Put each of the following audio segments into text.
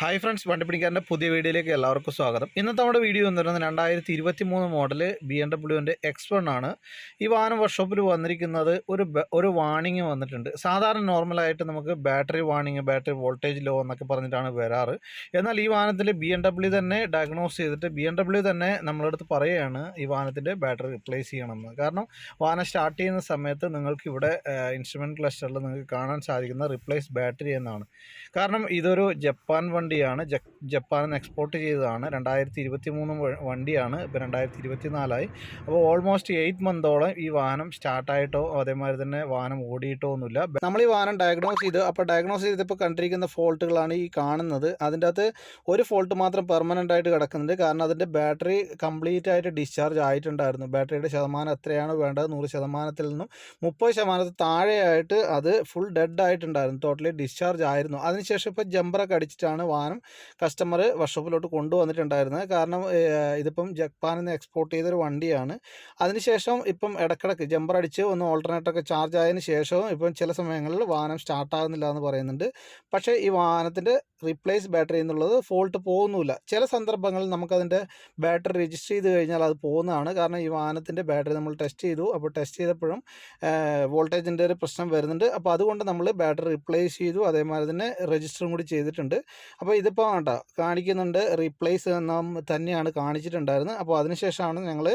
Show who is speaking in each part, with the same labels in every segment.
Speaker 1: Hi friends വണ്ടിപ്പിടിക്കാരന്റെ പുതിയ വീഡിയോയിലേക്ക് എല്ലാവർക്കും സ്വാഗതം. ഇന്നത്തെ നമ്മുടെ വീഡിയോ എന്ന് പറയുന്നത് രണ്ടായിരത്തി ഇരുപത്തി മൂന്ന് മോഡൽ ബി എം ഡബ്ല്യുവിന്റെ എക്സ് വൺ ആണ്. ഈ വാഹനം വർക്ക്ഷോപ്പിൽ വന്നിരിക്കുന്നത് ഒരു ഒരു വാണിംഗ് വന്നിട്ടുണ്ട്. സാധാരണ നോർമലായിട്ട് നമുക്ക് battery warning battery voltage low എന്നൊക്കെ പറഞ്ഞിട്ടാണ് വരാറ്. എന്നാൽ ഈ വാഹനത്തിൽ ബി എം ഡബ്ല്യു തന്നെ ഡയഗ്നോസ് ചെയ്തിട്ട് ബി എം ഡബ്ല്യു തന്നെ നമ്മളടുത്ത് പറയുകയാണ് ഈ വാഹനത്തിന്റെ ബാറ്ററി റിപ്ലേസ് ചെയ്യണമെന്ന്. കാരണം വാഹനം സ്റ്റാർട്ട് ചെയ്യുന്ന സമയത്ത് നിങ്ങൾക്ക് ഇവിടെ ഇൻസ്ട്രുമെന്റ് ക്ലസ്റ്ററിൽ നിങ്ങൾക്ക് കാണാൻ സാധിക്കുന്ന റിപ്ലേസ് ബാറ്ററി എന്നാണ്. കാരണം ഇതൊരു ജപ്പാൻ വണ്ടിയാണ് ജപ്പാനിൽ നിന്ന് എക്സ്പോർട്ട് ചെയ്തതാണ്. രണ്ടായിരത്തി ഇരുപത്തി മൂന്ന് വണ്ടിയാണ്. ഇപ്പോൾ രണ്ടായിരത്തി ഇരുപത്തി നാലായി അപ്പോൾ ഓൾമോസ്റ്റ് എയ്റ്റ് മന്തോളം ഈ വാഹനം സ്റ്റാർട്ടായിട്ടോ അതേമാതിരി തന്നെ വാഹനം ഓടിയിട്ടോ ഒന്നുമില്ല. നമ്മൾ ഈ വാഹനം ഡയഗ്നോസ് ചെയ്ത് അപ്പോൾ ഡയഗ്നോസ് ചെയ്തപ്പോൾ കണ്ടിരിക്കുന്ന ഫോൾട്ടുകളാണ് ഈ കാണുന്നത്. അതിന്റെ അകത്ത് ഒരു ഫോൾട്ട് മാത്രം പെർമനന്റ് ആയിട്ട് കിടക്കുന്നുണ്ട്. കാരണം അതിന്റെ ബാറ്ററി കംപ്ലീറ്റ് ആയിട്ട് ഡിസ്ചാർജ് ആയിട്ടുണ്ടായിരുന്നു. ബാറ്ററിയുടെ ശതമാനം എത്രയാണ് വേണ്ടത് നൂറ് ശതമാനത്തിൽ നിന്നും മുപ്പത് ശതമാനത്തിൽ താഴെയായിട്ട് അത് ഫുൾ ഡെഡ് ആയിട്ടുണ്ടായിരുന്നു. ടോട്ടലി ഡിസ്ചാർജ് ആയിരുന്നു. അതിനുശേഷം ഇപ്പോൾ ജമ്പറൊക്കെ അടിച്ചിട്ടാണ് കസ്റ്റമർ വർക്ക്ഷോപ്പിലോട്ട് കൊണ്ടുവന്നിട്ടുണ്ടായിരുന്നത്. കാരണം ഇതിപ്പം ജപ്പാനിൽ നിന്ന് എക്സ്പോർട്ട് ചെയ്തൊരു വണ്ടിയാണ്. അതിനുശേഷം ഇപ്പം ഇടക്കിടക്ക് ജമ്പർ അടിച്ച് ഒന്ന് ഓൾട്ടർനേറ്ററൊക്കെ ചാർജ് ആയതിന് ശേഷവും ഇപ്പം ചില സമയങ്ങളിൽ വാഹനം സ്റ്റാർട്ടാകുന്നില്ല എന്ന് പറയുന്നുണ്ട്. പക്ഷേ ഈ വാഹനത്തിന്റെ റീപ്ലേസ് ബാറ്ററി എന്നുള്ളത് ഫോൾട്ട് പോകുന്നില്ല ചില സന്ദർഭങ്ങളിൽ നമുക്കതിന്റെ ബാറ്ററി രജിസ്റ്റർ ചെയ്ത് കഴിഞ്ഞാൽ അത് പോകുന്നതാണ്. കാരണം ഈ വാഹനത്തിന്റെ ബാറ്ററി നമ്മൾ ടെസ്റ്റ് ചെയ്തു. അപ്പോൾ ടെസ്റ്റ് ചെയ്തപ്പോഴും വോൾട്ടേജിന്റെ ഒരു പ്രശ്നം വരുന്നുണ്ട്. അപ്പോൾ അതുകൊണ്ട് നമ്മൾ ബാറ്ററി റിപ്ലേസ് ചെയ്തു. അതേമാതിരി തന്നെ രജിസ്റ്ററും കൂടി ചെയ്തിട്ടുണ്ട്. അപ്പോൾ ഇതിപ്പോൾ വേണ്ട കാണിക്കുന്നുണ്ട് റീപ്ലേസ് നാം തന്നെയാണ് കാണിച്ചിട്ടുണ്ടായിരുന്നത്. അപ്പോൾ അതിനുശേഷമാണ് ഞങ്ങൾ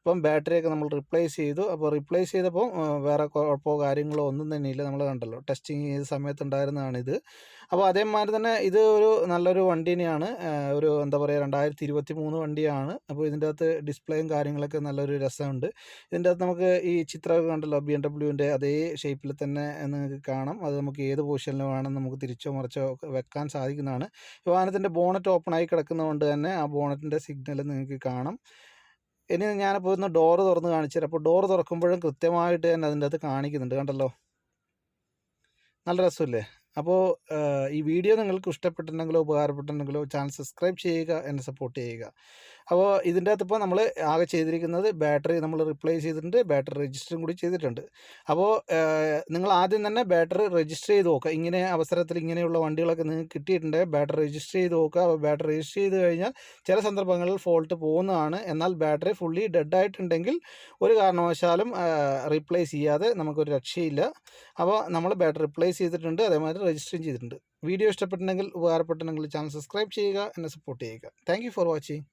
Speaker 1: ഇപ്പം ബാറ്ററിയൊക്കെ നമ്മൾ റിപ്ലേസ് ചെയ്തു. അപ്പോൾ റിപ്ലേസ് ചെയ്തപ്പോൾ വേറെ കുഴപ്പമോ കാര്യങ്ങളോ ഒന്നും തന്നെ ഇല്ല. നമ്മൾ കണ്ടല്ലോ ടെസ്റ്റിങ് ചെയ്ത സമയത്തുണ്ടായിരുന്നതാണ് ഇത്. അപ്പോൾ അതേമാതിരി തന്നെ ഇത് ഒരു നല്ലൊരു വണ്ടി തന്നെയാണ് ഒരു എന്താ പറയുക രണ്ടായിരത്തി ഇരുപത്തി മൂന്ന് വണ്ടിയാണ്. അപ്പോൾ ഇതിന്റെ അകത്ത് ഡിസ്പ്ലേയും കാര്യങ്ങളൊക്കെ നല്ലൊരു രസമുണ്ട്. ഇതിന്റെ അകത്ത് നമുക്ക് ഈ ചിത്രമൊക്കെ കണ്ടല്ലോ ബി എം ഡബ്ല്യുവിന്റെ അതേ ഷേപ്പിൽ തന്നെ നിങ്ങൾക്ക് കാണാം. അത് നമുക്ക് ഏത് പൊസിഷനിലും വേണം നമുക്ക് തിരിച്ചോ മറിച്ചോ വെക്കാൻ സാധിക്കുന്നതാണ്. വാഹനത്തിന്റെ ബോണറ്റ് ഓപ്പൺ ആയി കിടക്കുന്നതുകൊണ്ട് തന്നെ ആ ബോണറ്റിന്റെ സിഗ്നൽ നിങ്ങൾക്ക് കാണാം. ഇനി ഞാനിപ്പോൾ ഒന്ന് ഡോറ് തുറന്ന് കാണിച്ചു തരാം അപ്പോൾ ഡോറ് തുറക്കുമ്പോഴും കൃത്യമായിട്ട് തന്നെ അതിന്റെ അകത്ത് കാണിക്കുന്നുണ്ട്. കണ്ടല്ലോ? നല്ല രസമില്ലേ? അപ്പോൾ ഈ വീഡിയോ നിങ്ങൾക്ക് ഇഷ്ടപ്പെട്ടിട്ടുണ്ടെങ്കിലോ ഉപകാരപ്പെട്ടിട്ടുണ്ടെങ്കിലോ ചാനൽ സബ്സ്ക്രൈബ് ചെയ്യുക എന്നെ സപ്പോർട്ട് ചെയ്യുക. അപ്പോൾ ഇതിന്റെ അകത്ത് ഇപ്പോൾ നമ്മൾ ആകെ ചെയ്തിരിക്കുന്നത് ബാറ്ററി നമ്മൾ റിപ്ലേസ് ചെയ്തിട്ടുണ്ട് ബാറ്ററി രജിസ്റ്ററും കൂടി ചെയ്തിട്ടുണ്ട്. അപ്പോൾ നിങ്ങൾ ആദ്യം തന്നെ ബാറ്ററി രജിസ്റ്റർ ചെയ്ത് നോക്കുക. ഇങ്ങനെ അവസരത്തിൽ ഇങ്ങനെയുള്ള വണ്ടികളൊക്കെ നിങ്ങൾക്ക് കിട്ടിയിട്ടുണ്ട് ബാറ്ററി രജിസ്റ്റർ ചെയ്ത് നോക്കുക. അപ്പോൾ ബാറ്ററി രജിസ്റ്റർ ചെയ്ത് കഴിഞ്ഞാൽ ചില സന്ദർഭങ്ങളിൽ ഫോൾട്ട് പോകുന്നതാണ്. എന്നാൽ ബാറ്ററി ഫുള്ളി ഡെഡ് ആയിട്ടുണ്ടെങ്കിൽ ഒരു കാരണവശാലും റീപ്ലേസ് ചെയ്യാതെ നമുക്കൊരു രക്ഷയില്ല. അപ്പോൾ നമ്മൾ ബാറ്ററി റിപ്ലേസ് ചെയ്തിട്ടുണ്ട് അതേമാതിരി രജിസ്റ്ററും ചെയ്തിട്ടുണ്ട്. വീഡിയോ ഇഷ്ടപ്പെട്ടിട്ടുണ്ടെങ്കിൽ ഉപകാരപ്പെട്ടിട്ടുണ്ടെങ്കിൽ ചാനൽ സബ്സ്ക്രൈബ് ചെയ്യുക എന്നെ സപ്പോർട്ട് ചെയ്യുക. Thank for watching